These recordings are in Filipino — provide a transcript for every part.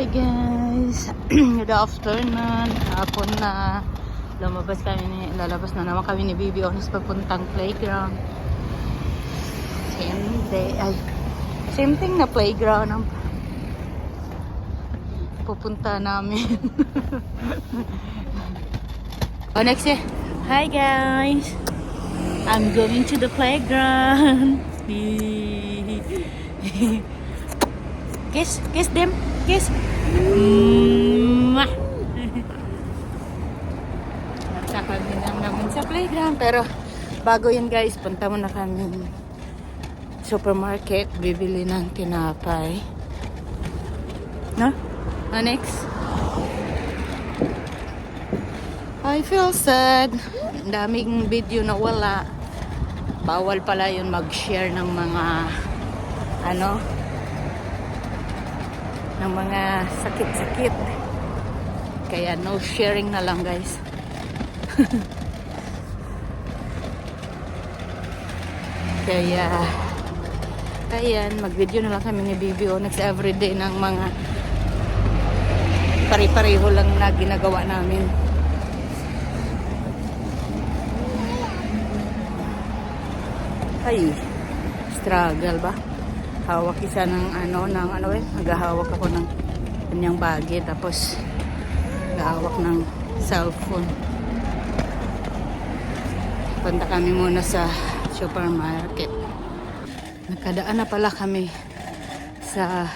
Hi guys! Good afternoon. Hapon na. Lumabas kami ni, lalabas na naman kami ni Bibi Onis papuntang playground. Same day, ay, same thing na playground ang pupunta namin. oh, next year. Hi guys! I'm going to the playground. kiss, kiss them, kiss. Mwah. Nasa kami lang naman sa playground. Pero bago yun guys, punta muna kami supermarket. Bibili ng tinapay. No? No, next. I feel sad. Daming video na wala. Bawal pala yun mag-share ng mga ano ng mga sakit-sakit. Kaya no sharing na lang guys. Kaya ayan, mag-video na lang kami ni Bibi Onyx everyday ng mga pare-pareho lang na ginagawa namin. Ay, struggle ba? Hawak isa ng ano, ng ano eh, naghahawak ako ng kanyang bagay tapos naghahawak ng cellphone. Punta kami muna sa supermarket. Nakadaan na pala kami sa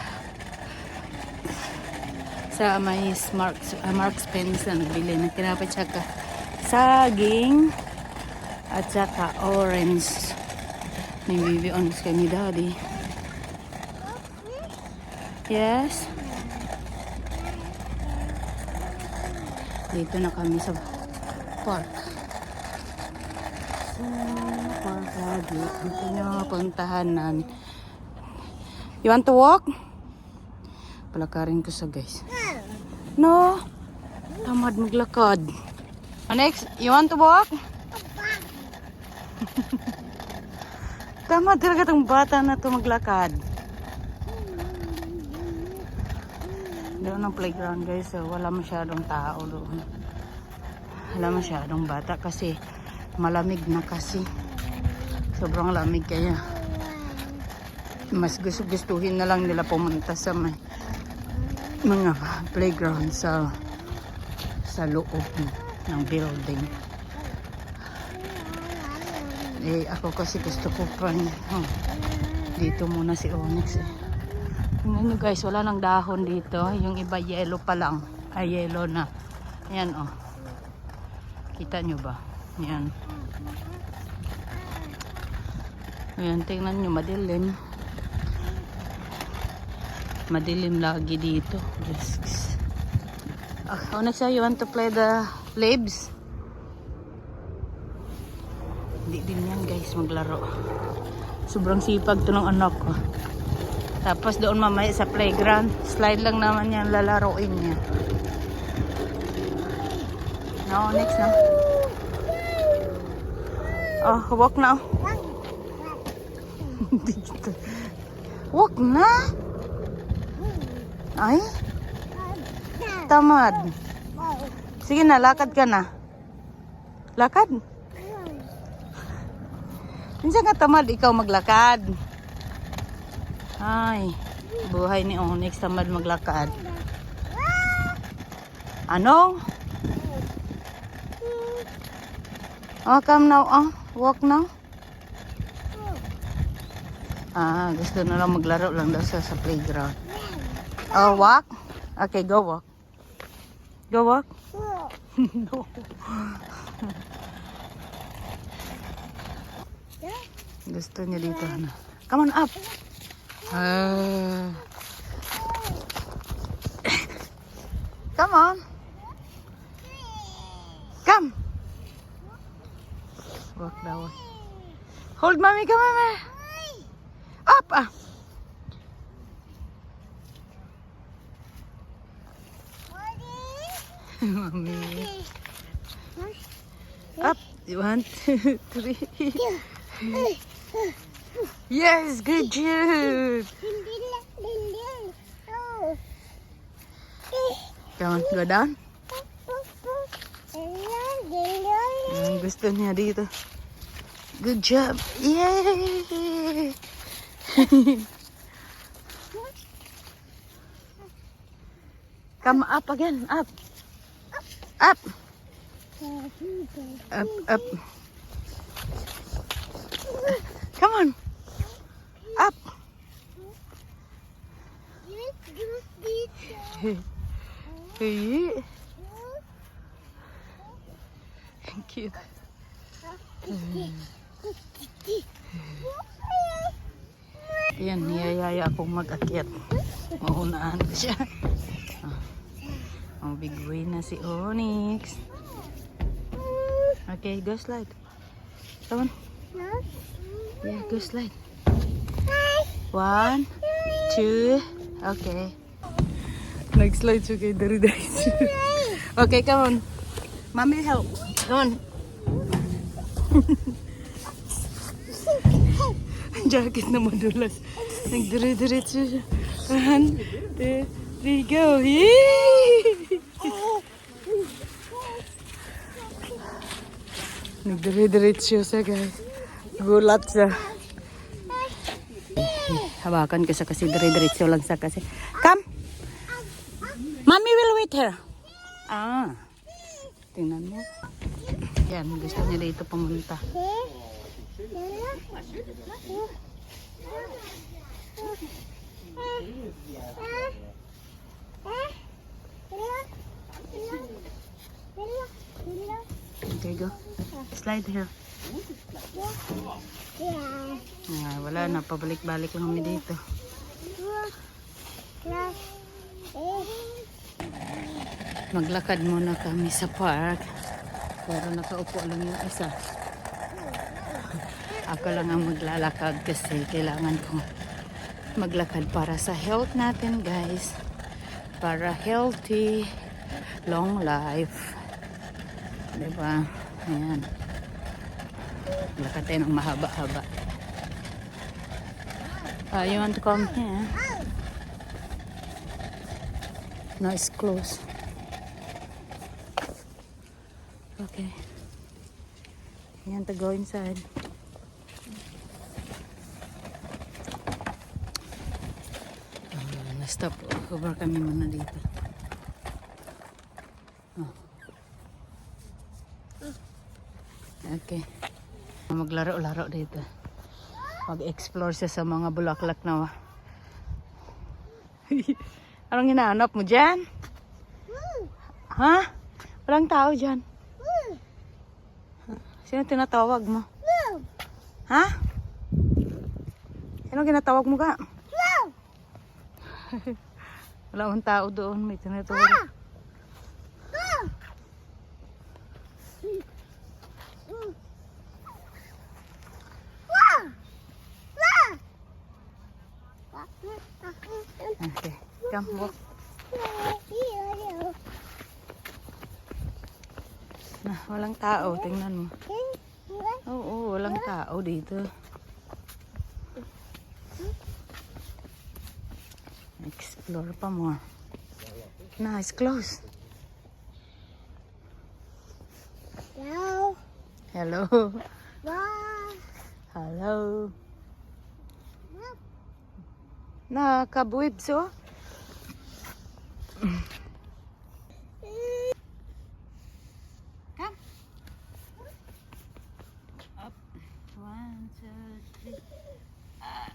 sa may Mark, uh, Mark Spencer nagbili ng tinapay tsaka saging at saka orange may baby orange kay ni daddy yes dito na kami sa park sa park lagi dito na puntahan namin you want to walk? palakarin ko sa guys no tamad maglakad Oh, next you want to walk? Tama talaga tong bata na to maglakad. Doon ang playground guys, so wala masyadong tao doon. Wala masyadong bata kasi malamig na kasi. Sobrang lamig kaya mas gusto gustuhin na lang nila pumunta sa may mga playground sa sa loob ng building. Eh, ako kasi gusto ko pa oh, dito muna si Onyx eh. Tingnan nyo guys, wala nang dahon dito. Yung iba yellow pa lang. Ay, yellow na. Ayan oh. Kita nyo ba? Ayan. Ayan, tingnan nyo, madilim. Madilim lagi dito. Yes. Uh, Onyx, you want to play the labs? Hindi din yan guys maglaro. Sobrang sipag to ng anak ko. Tapos doon mamaya sa playground, slide lang naman yan lalaroin niya. No, next na. Oh, walk. Dito. walk na. Ay, tamad. Sige na, lakad ka na. Lakad? Minsan ka tamad, ikaw maglakad. Ay, buhay ni Onyx tamad maglakad. Ano? Oh, come now. Oh, walk now. Ah, gusto na lang maglaro lang daw siya sa playground. Oh, walk? Okay, go walk. Go walk? no. Gusto niya dito. Ano? Come on up. Ah. Come on. Come. Walk that way. Hold mommy, come on. Up. Ah. mommy. Up. One, two, three. Yes, good job. Come on, go down. Ang mm, gusto niya dito. Good job. Yay! Come up again. Up. Up. Up, up. Up. Hey. Cute. Ayan, niyayaya akong mag-akyat. Maunahan ko siya. Oh, big way na si Onyx. Okay, go slide. Come on. Yeah, go slide. One, two, okay. Nag-slide siya kay Dari Okay, come on. Mommy help. Come on. Jacket na madulas. Nagdire-diretso siya. One, two, three, go. Nagdire-diretso siya, guys. Gulat siya. Hawakan ko sa kasi dire-diretso lang sa kasi. Come! Mommy will wait here. Ah. Tingnan mo. Yan, gusto niya dito pumunta. Okay, go. Slide here. Ah, wala na, pabalik-balik lang kami dito. Maglakad muna kami sa park. Pero nakaupo lang yung isa. Ako lang ang maglalakad kasi kailangan ko maglakad para sa health natin guys. Para healthy, long life. Diba? Ayan. Lakad tayo ng mahaba-haba. Uh, you want to come here? No, it's. Okay. You want to go inside? Ah, na-stop over kami muna dito. Oh. Okay. Maglaro-laro dito. Mag-explore siya sa mga bulaklak na Anong hinahanap mo dyan? Ha? Walang tao dyan. Sino tinatawag mo? Ha? Sino tinatawag mo ka? Wala akong tao doon. May tinatawag. Come, walk. Na, walang tao. Tingnan mo. Oo, walang tao dito. Explore pa more. Na, it's closed. Hello. Hello. Hello. Nakabuibs oh. Come. Up. One, two, three. Ah.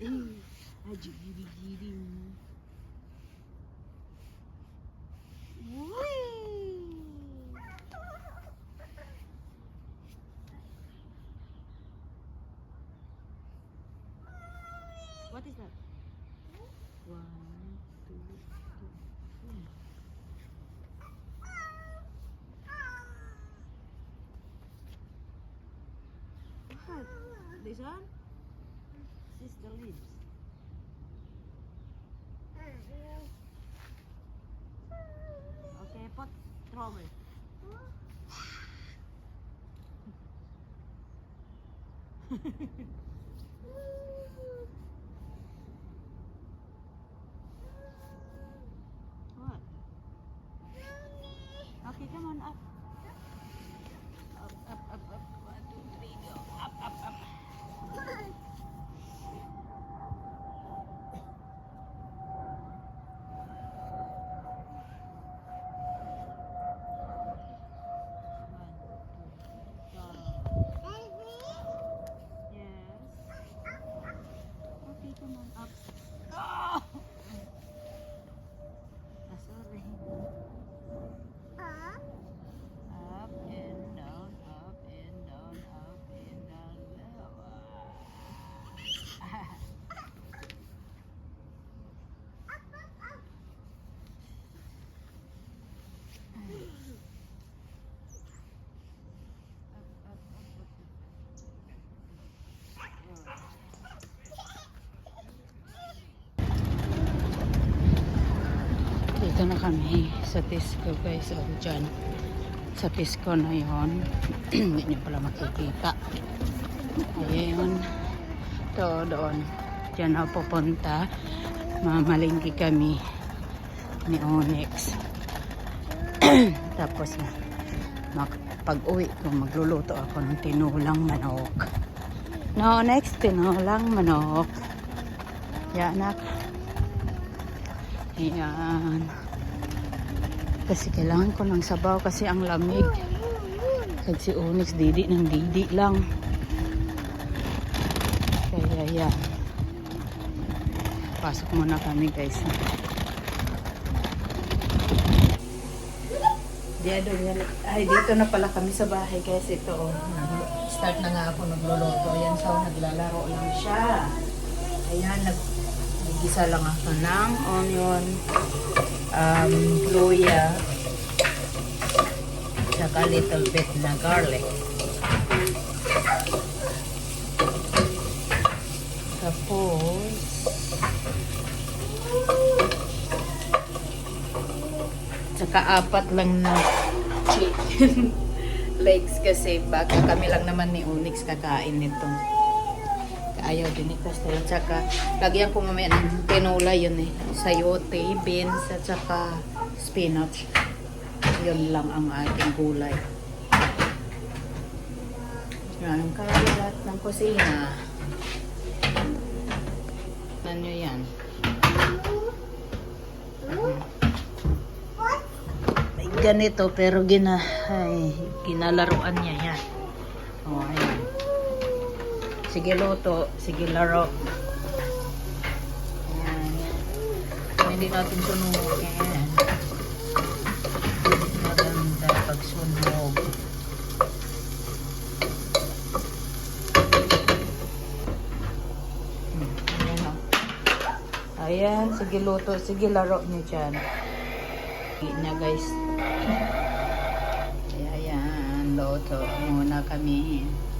Eh, ajigiri-giri. What this one? Leaves. Okay, pot trouble. what? Okay, come on up. schon mal ab. Oh! Dito na kami sa Tisco guys. O dyan. Sa Tisco na yon Hindi niyo pala makikita. Ayun. Ito doon. Diyan ako pupunta. Mamalingki kami ni Onyx. Tapos na pag uwi ko magluluto ako ng tinulang manok. No, next tinulang manok. Yan anak. Ayan. Kasi kailangan ko ng sabaw kasi ang lamig. Kag si Onyx didi ng didi lang. Kaya yan. Pasok muna kami guys. Diado, ay dito na pala kami sa bahay guys. Ito oh. Start na nga ako nagluluto. Ayan so naglalaro lang siya. Ayan, nag nagigisa lang ako ng onion, um, luya, saka little bit na garlic. Tapos, saka apat lang na chicken legs kasi baka kami lang naman ni Onyx kakain nito. Ayaw din ito style. Tsaka, lagyan ko mamaya ng tinola yun eh. Sayote, beans, at saka spinach. Yun lang ang ating gulay. Yan, ang kalat ng kusina. Tignan nyo yan. Ganito pero gina, ay, ginalaruan niya yan. Ayan. Sige luto, sige laro. Ayan. Hindi natin sunugin. Maganda pag sunog. Hmm, Ayan. Ayan, sige luto, sige laro niyo dyan. Niya guys. Ayan, luto muna kami.